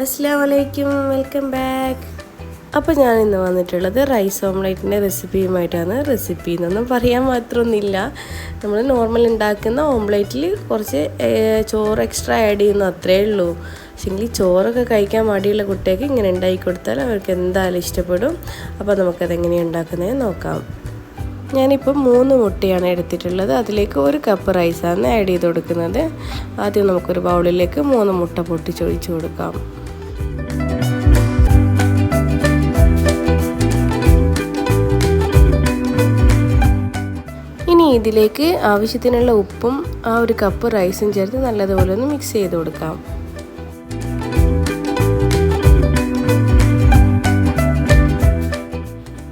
അസ്സാം വലൈക്കും welcome back. അപ്പോൾ ഞാൻ ഇന്ന് വന്നിട്ടുള്ളത് റൈസ് ഓംലേറ്റിന്റെ റെസിപ്പിയുമായിട്ടാണ്. റെസിപ്പി എന്നൊന്നും പറയാൻ മാത്രമൊന്നുമില്ല. നമ്മൾ നോർമൽ ഉണ്ടാക്കുന്ന ഓംലേറ്റിൽ കുറച്ച് ചോറ് എക്സ്ട്രാ ആഡ് ചെയ്യുന്നു അത്രേ ഉള്ളൂ. പക്ഷേങ്കിൽ ചോറൊക്കെ കഴിക്കാൻ മടിയുള്ള കുട്ടികൾക്ക് ഇങ്ങനെ ഉണ്ടാക്കി കൊടുത്താൽ അവർക്ക് എന്തായാലും ഇഷ്ടപ്പെടും. അപ്പോൾ നമുക്കതെങ്ങനെയാണ് ഉണ്ടാക്കുന്നത് നോക്കാം. ഞാനിപ്പോൾ മൂന്ന് മുട്ടയാണ് എടുത്തിട്ടുള്ളത്. അതിലേക്ക് ഒരു കപ്പ് റൈസാണ് ആഡ് ചെയ്ത് കൊടുക്കുന്നത്. ആദ്യം നമുക്കൊരു ബൗളിലേക്ക് മൂന്ന് മുട്ട പൊട്ടിച്ചൊഴിച്ച് കൊടുക്കാം. ഇതിലേക്ക് ആവശ്യത്തിനുള്ള ഉപ്പും ആ ഒരു കപ്പ് റൈസും ചേർത്ത് നല്ലതുപോലെ ഒന്ന് മിക്സ് ചെയ്ത് കൊടുക്കാം.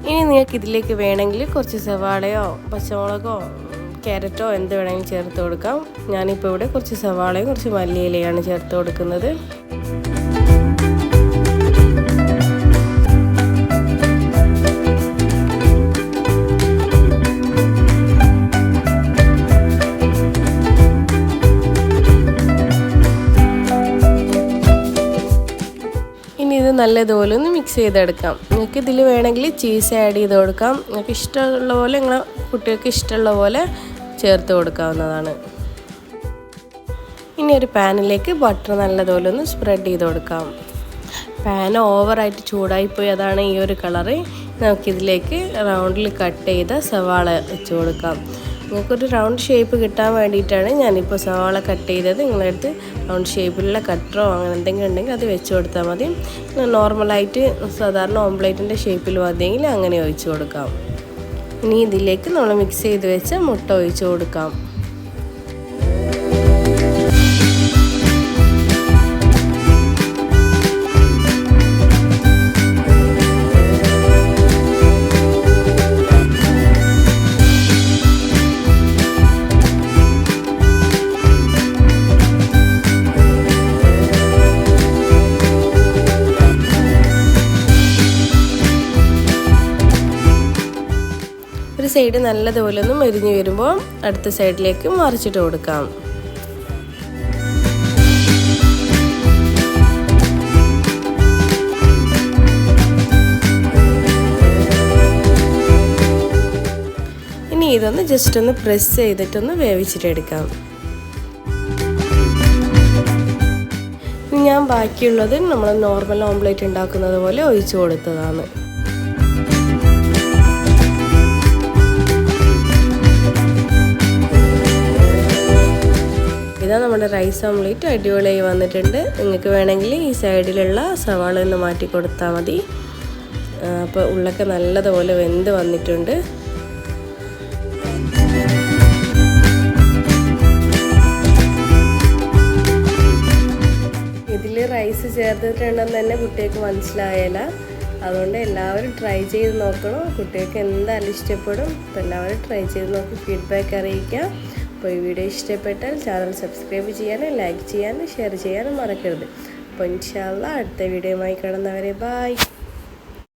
ഇനി നിങ്ങൾക്ക് ഇതിലേക്ക് വേണമെങ്കിൽ കുറച്ച് സവാളയോ പച്ചമുളകോ ക്യാരറ്റോ എന്ത് വേണമെങ്കിലും ചേർത്ത് കൊടുക്കാം. ഞാനിപ്പോൾ ഇവിടെ കുറച്ച് സവാളയും കുറച്ച് മല്ലിയിലയാണ് ചേർത്ത് കൊടുക്കുന്നത്. ഇത് നല്ലതുപോലെ ഒന്ന് മിക്സ് ചെയ്തെടുക്കാം. നിങ്ങൾക്ക് ഇതിൽ വേണമെങ്കിൽ ചീസ് ആഡ് ചെയ്ത് കൊടുക്കാം. നിങ്ങൾക്ക് ഇഷ്ടമുള്ള പോലെ നിങ്ങളെ കുട്ടികൾക്ക് ഇഷ്ടമുള്ള പോലെ ചേർത്ത് കൊടുക്കാവുന്നതാണ്. ഇനി ഒരു പാനിലേക്ക് ബട്ടർ നല്ലതുപോലെ ഒന്ന് സ്പ്രെഡ് ചെയ്ത് കൊടുക്കാം. പാൻ ഓവറായിട്ട് ചൂടായിപ്പോയി അതാണ് ഈ ഒരു കളറ് നമുക്കിതിലേക്ക് റൗണ്ടിൽ കട്ട് ചെയ്ത സവാള വെച്ച് കൊടുക്കാം. നിങ്ങൾക്കൊരു റൗണ്ട് ഷേപ്പ് കിട്ടാൻ വേണ്ടിയിട്ടാണ് ഞാനിപ്പോൾ സവാള കട്ട് ചെയ്തത്. നിങ്ങളുടെ അടുത്ത് റൗണ്ട് ഷേപ്പിലുള്ള കട്ടറോ അങ്ങനെ എന്തെങ്കിലും ഉണ്ടെങ്കിൽ അത് വെച്ച് കൊടുത്താൽ മതി. നോർമലായിട്ട് സാധാരണ ഓംപ്ലേറ്റിന്റെ ഷേപ്പിൽ മതിയെങ്കിൽ അങ്ങനെ ഒഴിച്ച് കൊടുക്കാം. ഇനി ഇതിലേക്ക് നമ്മൾ മിക്സ് ചെയ്ത് വെച്ച മുട്ട ഒഴിച്ച് കൊടുക്കാം. ഒരു സൈഡ് നല്ലതുപോലെ ഒന്ന് മെരിഞ്ഞ് വരുമ്പോൾ അടുത്ത സൈഡിലേക്ക് മറിച്ചിട്ട് കൊടുക്കാം. ഇനി ഇതൊന്ന് ജസ്റ്റ് ഒന്ന് പ്രസ് ചെയ്തിട്ടൊന്ന് വേവിച്ചിട്ടെടുക്കാം ഞാൻ ബാക്കിയുള്ളത് നമ്മൾ നോർമൽ ഓംലേറ്റ് ഉണ്ടാക്കുന്നത് പോലെ ഒഴിച്ചു കൊടുത്തതാണ്. നമ്മുടെ റൈസ് ഓംലേറ്റ് അടിപൊളിയായി വന്നിട്ടുണ്ട്. നിങ്ങൾക്ക് വേണമെങ്കിൽ ഈ സൈഡിലുള്ള സവാള ഒന്ന് മാറ്റി കൊടുത്താൽ മതി. അപ്പോൾ ഉള്ളൊക്കെ നല്ലതുപോലെ വെന്ത് വന്നിട്ടുണ്ട്. ഇതിൽ റൈസ് ചേർത്തിട്ടുണ്ടെന്ന് തന്നെ കുട്ടികൾക്ക് മനസ്സിലായല്ല അതുകൊണ്ട് എല്ലാവരും ട്രൈ ചെയ്ത് നോക്കണം. കുട്ടികൾക്ക് എന്തായാലും ഇഷ്ടപ്പെടും. അപ്പോൾ എല്ലാവരും ട്രൈ ചെയ്ത് നോക്കി ഫീഡ്ബാക്ക് അറിയിക്കാം. അപ്പോൾ ഈ വീഡിയോ ഇഷ്ടപ്പെട്ടാൽ ചാനൽ സബ്സ്ക്രൈബ് ചെയ്യാനും ലൈക്ക് ചെയ്യാനും ഷെയർ ചെയ്യാനും മറക്കരുത്. അപ്പോൾ ഇൻഷാല്ല അടുത്ത വീഡിയോയുമായി കാണുന്നവരെ ബായ്